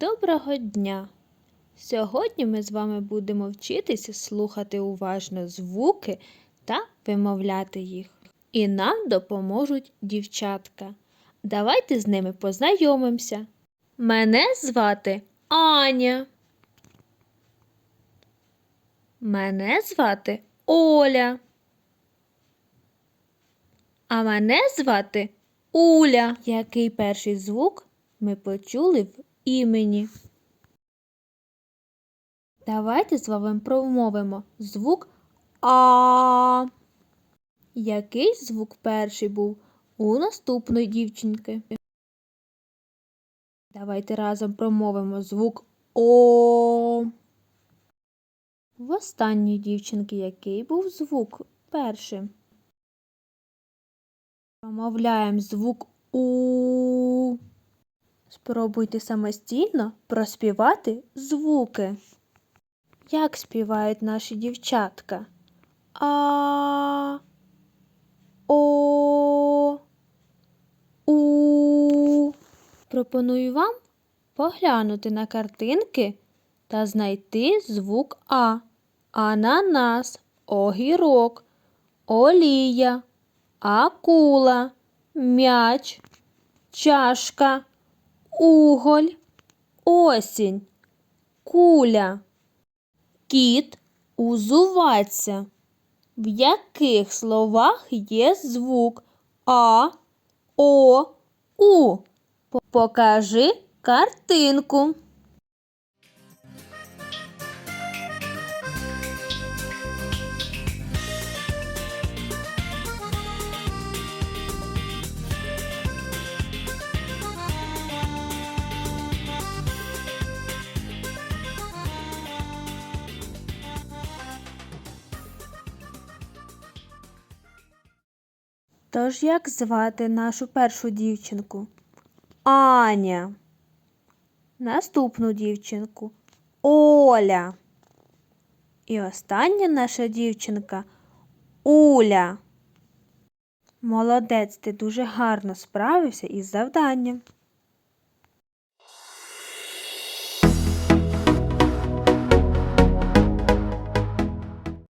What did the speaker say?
Доброго дня! Сьогодні ми з вами будемо вчитися слухати уважно звуки та вимовляти їх. І нам допоможуть дівчатка. Давайте з ними познайомимося. Мене звати Аня. Мене звати Оля. А мене звати Уля. Який перший звук ми почули в імені? Давайте з вами промовимо звук А. Який звук перший був у наступної дівчинки? Давайте разом промовимо звук О. В останньої дівчинки який був звук першим? Промовляємо звук У. Спробуйте самостійно проспівати звуки. Як співають наші дівчатка? А. О. У. Пропоную вам поглянути на картинки та знайти звук А. Ананас, огірок, олія, акула, м'яч, чашка, уголь, осінь, куля, кіт, узуватися. В яких словах є звук А, О, У? Покажи картинку. Тож як звати нашу першу дівчинку? Аня. Наступну дівчинку Оля. І остання наша дівчинка Уля. Молодець, ти дуже гарно справився із завданням.